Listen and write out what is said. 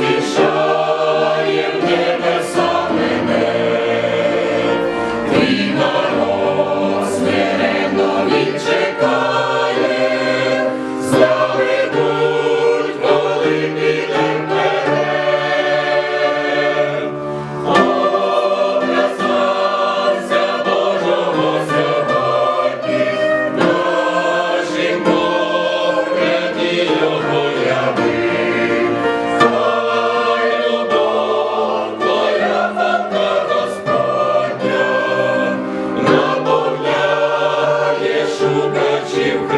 deixar. шукачів.